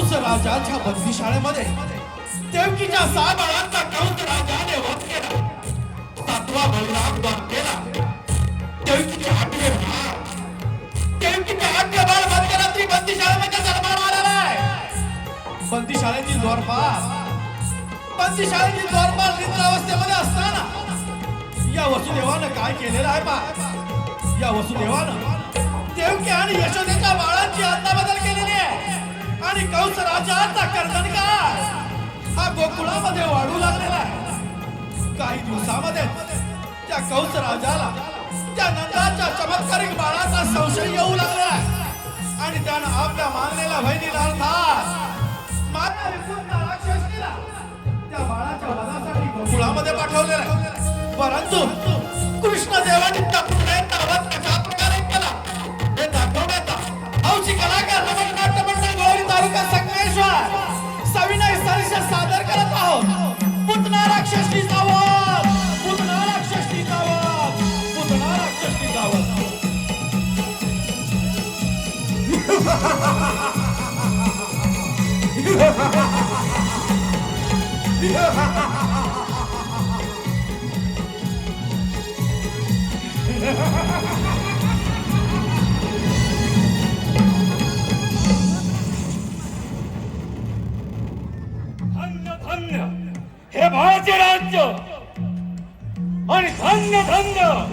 कंस राजाच्या बंदीशाळेमध्ये देवकीच्या सहा बाळांचा कंस राजाने वध केला. सातवा बळीराम वध केला. देवकीचे आठवे बाळ देवकीचे आठवे बाळ वध केला ती बंदीशाळेमध्ये जन्माला आलेला आहे. बंदीशाळेची द्वारपाल बंदीशाळेची द्वारपाल निद्रावस्थेमध्ये असताना या वसुदेवानं काय केलेलं आहे पा या वसुदेवानं देवकी आणि यशोदेच्या बाळांची आणि कंस राजाचा कर्दनकार हा गोकुळामध्ये वाढू लागलेला आहे. काही दिवसामध्ये त्या कंस राजाला त्या नंदाच्या चमत्कारिक बाळाचा संशय येऊ लागला आहे. आणि त्यानं आपल्या मानलेल्या बहिणीला अर्थात माता राक्षसीला त्या बाळाच्या वधासाठी गोकुळामध्ये आहे. परंतु कृष्णदेवाने त्या पुतळ्याचा कशा 단나 단나 해봐야지라 아니 단나 단나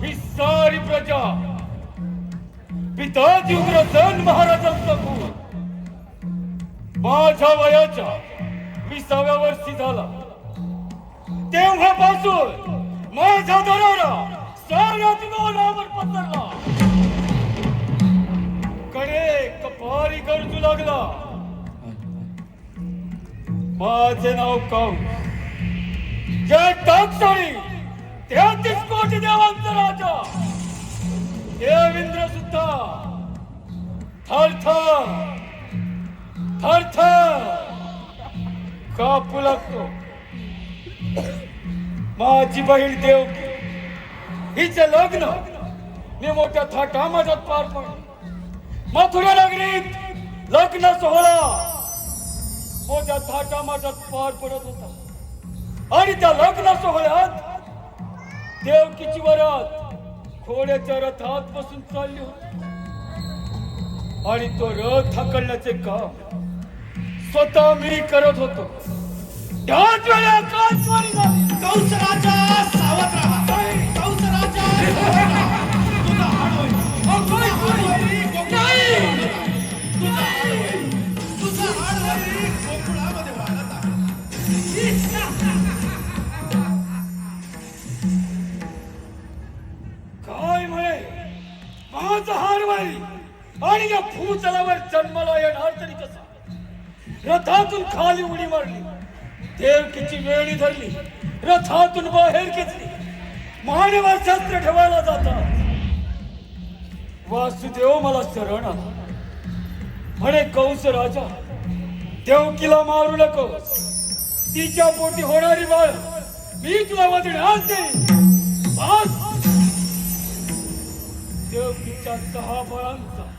빗살이 부러져. पिताजी उग्रसेन महाराजांचा कुळ माझ्या वयाच्या विसाव्या वर्षी झाला. तेव्हापासून माझा दरारा साऱ्या दिवाणावर पसरला. कडे कपारी गरजू लागला. माझे नाव काऊ? जय टाकसाळी तेहतीस कोटी देवांचा राजा. देवेंद्र सुद्धा. थर थर. थर थर. कापू लागतो. माझी बहीण देव हिचे लग्न मी मोठ्या थाटामाटात पार पडले. मथुरा नगरीत लग्न सोहळा मोठ्या थाटामाटात पार पडत होता. आणि त्या लग्न सोहळ्यात देवकीची वरात घोड्याच्या रथात बसून चालली होती. आणि तो रथ हाकलण्याचे काम स्वतः मी करत होतो. त्याच वेळी आणि या भूतलावर जन्माला येणार तरी कसा? रथातून खाली उडी मारली. देवकीची वेळी धरली. रथातून बाहेर घेतली मानेवर शस्त्र ठेवायला जातात. वासुदेव मला शरण आला. म्हणे कंस राजा देवकीला मारू नको. तिच्या पोटी होणारी बाळ मी तुला वजण्यास देईन. देवकीच्या सहा बळांचा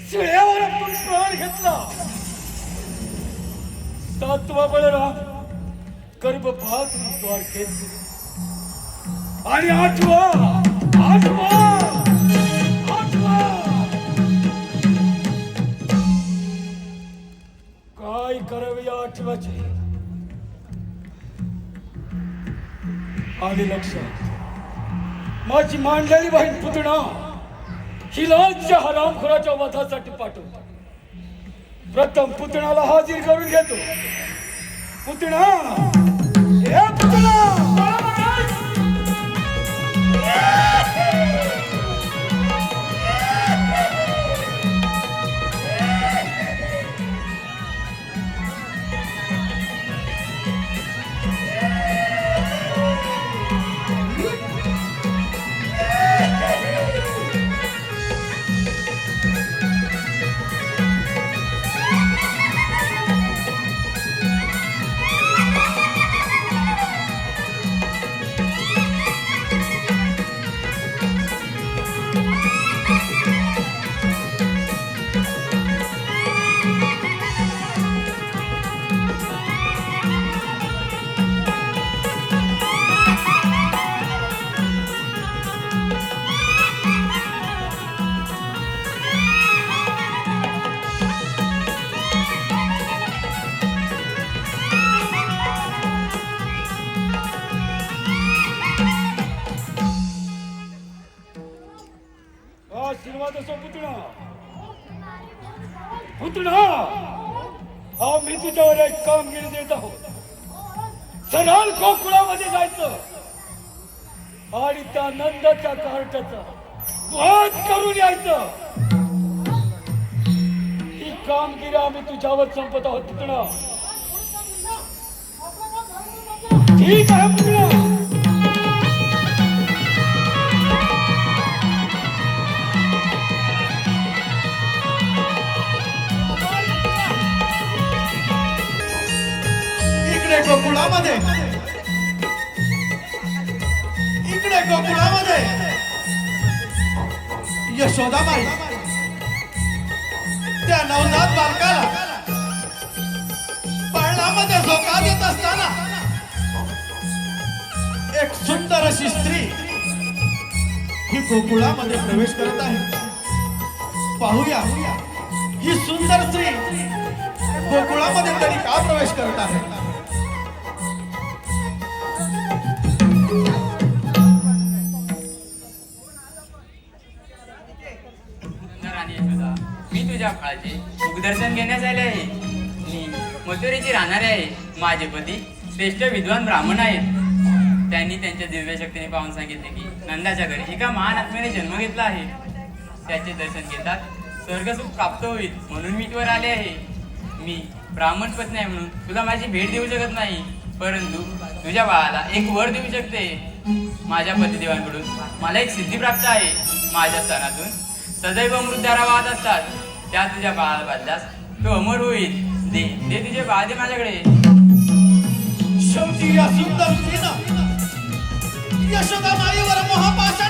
शिळ्यावर आपण प्राण घेतला. सातवा बळराम गर्भपात द्वारकेत गेला. आणि आठवा आठवा आठवा. काय करावे या आठव्याचे? आले लक्षात माझी मांडलेली बहीण पुतणा ही ज्या हरामखोराच्या वधासाठी पाठवतो प्रथम पुतणाला हाजीर करून घेतो. पुतणा! हे पुतणा! हा मी तुझ्यावर एक कामगिरी देत आहोत सरळ गोकुळामध्ये जायचं. आणि त्या नंदाच्या कार्टाचा वाद करून यायचं. ही कामगिरी आम्ही तुझ्यावर संपत आहोत तिकडं ठीक आहे इकडे गोकुळामध्ये इकडे गोकुळामध्ये यशोदाबाई त्या नवजात बालकाला पाळणामध्ये झोका देत असताना एक सुंदर अशी स्त्री ही गोकुळामध्ये प्रवेश करत आहे. पाहूया. ही सुंदर स्त्री गोकुळामध्ये तरी का प्रवेश करत आहे? मी तुझ्या फळाचे मुखदर्शन घेण्यास आले आहे. मी मथुरेची राहणारे आहे. माझे पती श्रेष्ठ विद्वान ब्राह्मण आहेत. त्यांनी त्यांच्या दिव्य शक्तीने पाहून सांगितले की नंदाच्या घरी एका महान आत्म्याने जन्म घेतला आहे. त्याचे दर्शन घेतात स्वर्गसुख प्राप्त होईल म्हणून मी तुवर आले आहे. मी ब्राह्मण पत्नी आहे म्हणून तुला माझी भेट देऊ शकत नाही. परंतु तुझ्या बाळाला एक वर देऊ शकते. माझ्या पतिदेवांकडून मला एक सिद्धी प्राप्त आहे. माझ्या स्थानातून सदैव मृत्यारा वाहत असतात. त्या तुझ्या बाळाला बांधल्यास तो अमर होईल. दे दे तुझे बाळ दे माझ्याकडे. शेवटी या सुंदर स्त्रीनं यशोदा माईवर मोहपाशा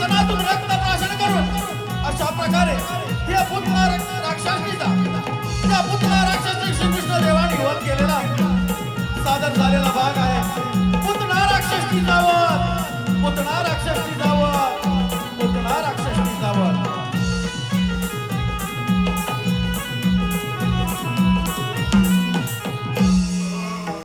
तिच्या रक्त प्राशन करून अशा प्रकारे हे पुतला राक्षसीचा त्या पुतला राक्षसी श्रीकृष्ण देवाने वध केलेला